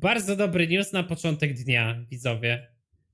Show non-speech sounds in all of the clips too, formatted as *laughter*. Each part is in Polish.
Bardzo dobry news na początek dnia, widzowie.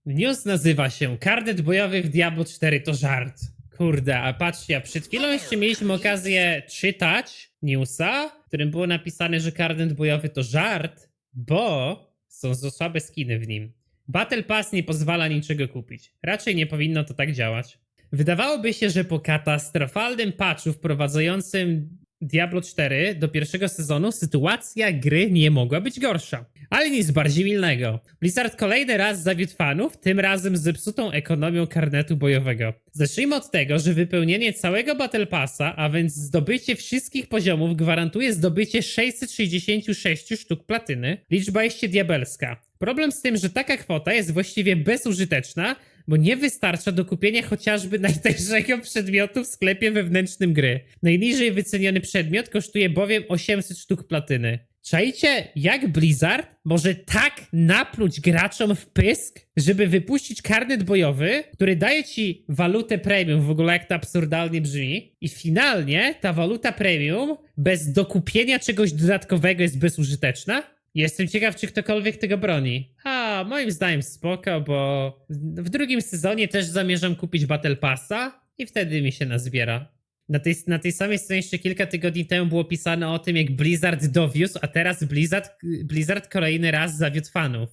News nazywa się Karnet bojowy w Diablo 4 to żart. Kurde, a patrzcie, a przed chwilą jeszcze mieliśmy okazję czytać newsa, w którym było napisane, że karnet bojowy to żart, bo są za słabe skiny w nim. Battle Pass nie pozwala niczego kupić. Raczej nie powinno to tak działać. Wydawałoby się, że po katastrofalnym patchu wprowadzającym Diablo 4 do pierwszego sezonu sytuacja gry nie mogła być gorsza. Ale nic bardziej milnego. Blizzard kolejny raz zawiódł fanów, tym razem z zepsutą ekonomią karnetu bojowego. Zacznijmy od tego, że wypełnienie całego Battle Passa, a więc zdobycie wszystkich poziomów gwarantuje zdobycie 666 sztuk platyny. Liczba jest diabelska. Problem z tym, że taka kwota jest właściwie bezużyteczna, bo nie wystarcza do kupienia chociażby najtańszego przedmiotu w sklepie wewnętrznym gry. Najniżej wyceniony przedmiot kosztuje bowiem 800 sztuk platyny. Czajcie, jak Blizzard może tak napluć graczom w pysk, żeby wypuścić karnet bojowy, który daje ci walutę premium, w ogóle jak to absurdalnie brzmi, i finalnie ta waluta premium bez dokupienia czegoś dodatkowego jest bezużyteczna? Jestem ciekaw, czy ktokolwiek tego broni. A, moim zdaniem spoko, bo w drugim sezonie też zamierzam kupić Battle Passa i wtedy mi się nazbiera. Na tej, na tej samej stronie jeszcze kilka tygodni temu było pisane o tym, jak Blizzard dowiózł, a teraz Blizzard, Blizzard kolejny raz zawiódł fanów.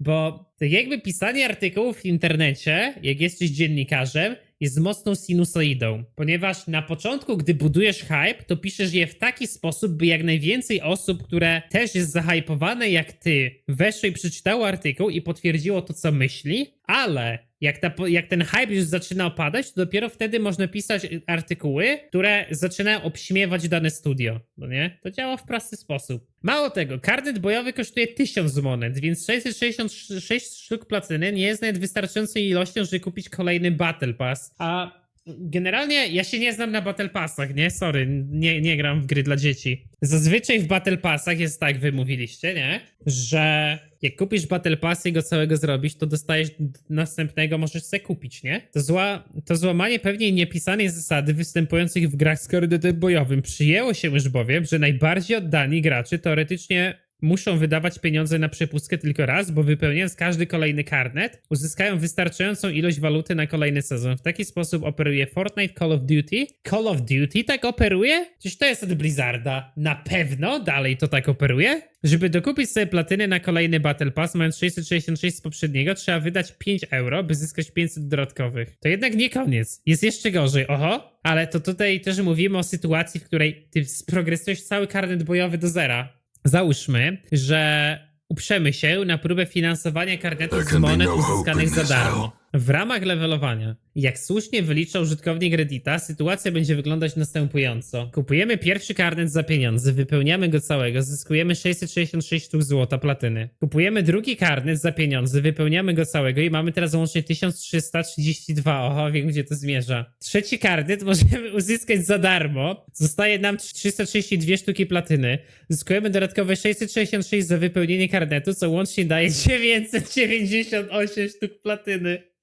Bo jakby pisanie artykułów w internecie, jak jesteś dziennikarzem, jest mocną sinusoidą, ponieważ na początku, gdy budujesz hype, to piszesz je w taki sposób, by jak najwięcej osób, które też jest zahypowane jak ty, weszło i przeczytało artykuł i potwierdziło to, co myśli, ale jak, ta, jak ten hype już zaczyna opadać, to dopiero wtedy można pisać artykuły, które zaczynają obśmiewać dane studio, no nie? To działa w prosty sposób. Mało tego, karnet bojowy kosztuje 1000 monet, więc 666 sztuk platyny nie jest nawet wystarczającą ilością, żeby kupić kolejny Battle Pass. A generalnie ja się nie znam na Battle Passach, nie? Sorry, nie, nie gram w gry dla dzieci. Zazwyczaj w Battle Passach jest tak, wy mówiliście, nie? Że jak kupisz Battle Pass i go całego zrobisz, to dostajesz następnego, możesz sobie kupić, nie? To, zła, to złamanie pewnej niepisanej zasady występujących w grach z korydetem bojowym. Przyjęło się już bowiem, że najbardziej oddani gracze teoretycznie muszą wydawać pieniądze na przepustkę tylko raz, bo wypełniając każdy kolejny karnet, uzyskają wystarczającą ilość waluty na kolejny sezon. W taki sposób operuje Fortnite Call of Duty. Call of Duty tak operuje? Przecież to jest od Blizzarda. Na pewno dalej to tak operuje? Żeby dokupić sobie platyny na kolejny Battle Pass, mając 666 z poprzedniego, trzeba wydać 5 euro, by zyskać 500 dodatkowych. To jednak nie koniec. Jest jeszcze gorzej. Oho, ale to tutaj też mówimy o sytuacji, w której ty sprogresujesz cały karnet bojowy do zera. Załóżmy, że uprzemy się na próbę finansowania karnetów z monet uzyskanych za darmo. W ramach levelowania, jak słusznie wylicza użytkownik Reddita, sytuacja będzie wyglądać następująco. Kupujemy pierwszy karnet za pieniądze, wypełniamy go całego, zyskujemy 666 sztuk złota platyny. Kupujemy drugi karnet za pieniądze, wypełniamy go całego i mamy teraz łącznie 1332. Oho, wiem gdzie to zmierza. Trzeci karnet *laughs* możemy uzyskać za darmo. Zostaje nam 332 sztuki platyny. Zyskujemy dodatkowe 666 za wypełnienie karnetu, co łącznie daje *laughs* 998 sztuk platyny.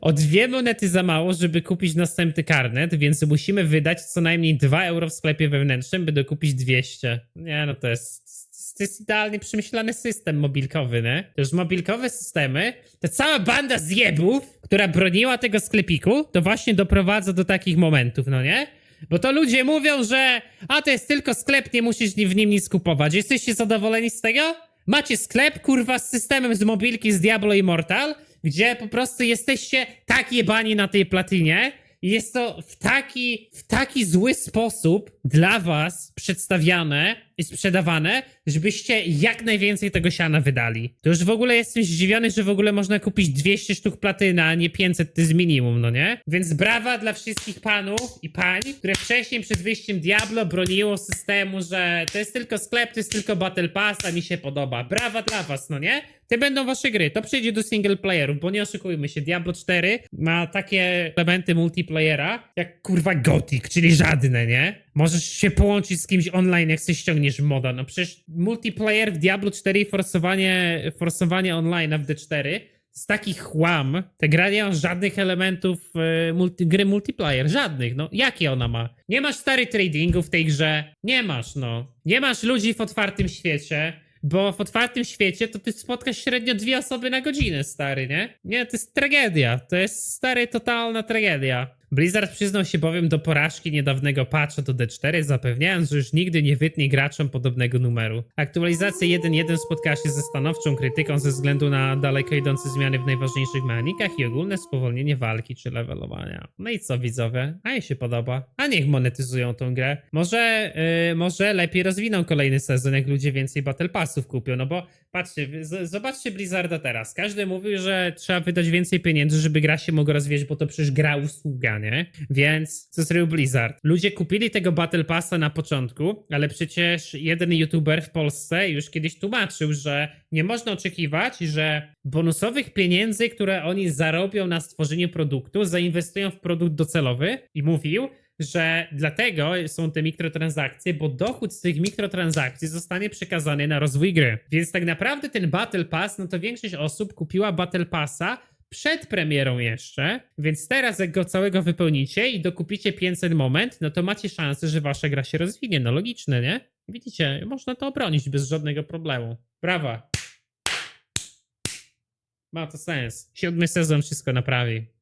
O dwie monety za mało, żeby kupić następny karnet, więc musimy wydać co najmniej 2 euro w sklepie wewnętrznym, by dokupić 200. Nie, no to jest, to jest idealnie przemyślany system mobilkowy, nie? Już mobilkowe systemy, ta cała banda zjebów, która broniła tego sklepiku, to właśnie doprowadza do takich momentów, no nie? Bo to ludzie mówią, że a to jest tylko sklep, nie musisz w nim nic kupować. Jesteście zadowoleni z tego? Macie sklep, kurwa, z systemem z mobilki z Diablo Immortal, gdzie po prostu jesteście tak jebani na tej platynie i jest to w taki, w taki zły sposób dla was przedstawiane sprzedawane, żebyście jak najwięcej tego siana wydali. To już w ogóle jestem zdziwiony, że w ogóle można kupić 200 sztuk platyna, a nie 500, to jest minimum, no nie? Więc brawa dla wszystkich panów i pań, które wcześniej przed wyjściem Diablo broniło systemu, że to jest tylko sklep, to jest tylko Battle Pass, a mi się podoba. Brawa dla was, no nie? Te będą wasze gry. To przejdzie do single playerów, bo nie oszukujmy się, Diablo 4 ma takie elementy multiplayera, jak kurwa Gothic, czyli żadne, nie? Możesz się połączyć z kimś online, jak sobie ściągniesz moda. No przecież multiplayer w Diablo 4 i forsowanie, forsowanie online w D4 z taki chłam. Te gra nie ma żadnych elementów e, multi, gry multiplayer. Żadnych. No, jakie ona ma? Nie masz stary tradingu w tej grze. Nie masz, no. Nie masz ludzi w otwartym świecie. Bo w otwartym świecie to ty spotkasz średnio dwie osoby na godzinę, stary, nie? Nie, to jest tragedia. To jest, stary, totalna tragedia. Blizzard przyznał się bowiem do porażki niedawnego patcha do D4, zapewniając, że już nigdy nie wytnie graczom podobnego numeru. Aktualizacja 1.1 spotkała się ze stanowczą krytyką ze względu na daleko idące zmiany w najważniejszych mechanikach i ogólne spowolnienie walki czy levelowania. No i co widzowie? A jej się podoba. A niech monetyzują tą grę. Może, yy, może lepiej rozwiną kolejny sezon, jak ludzie więcej Battle Passów kupią, no bo patrzcie, zobaczcie Blizzarda teraz. Każdy mówił, że trzeba wydać więcej pieniędzy, żeby gra się mogła rozwijać, bo to przecież gra usługa, nie? Więc co zrobił Blizzard? Ludzie kupili tego Battle Passa na początku, ale przecież jeden youtuber w Polsce już kiedyś tłumaczył, że nie można oczekiwać, że bonusowych pieniędzy, które oni zarobią na stworzeniu produktu, zainwestują w produkt docelowy i mówił, że dlatego są te mikrotransakcje, bo dochód z tych mikrotransakcji zostanie przekazany na rozwój gry. Więc tak naprawdę ten Battle Pass, no to większość osób kupiła Battle Passa przed premierą jeszcze, więc teraz jak go całego wypełnicie i dokupicie 500 moment, no to macie szansę, że wasza gra się rozwinie. No logiczne, nie? Widzicie, można to obronić bez żadnego problemu. Brawa. Ma to sens. Siódmy sezon wszystko naprawi.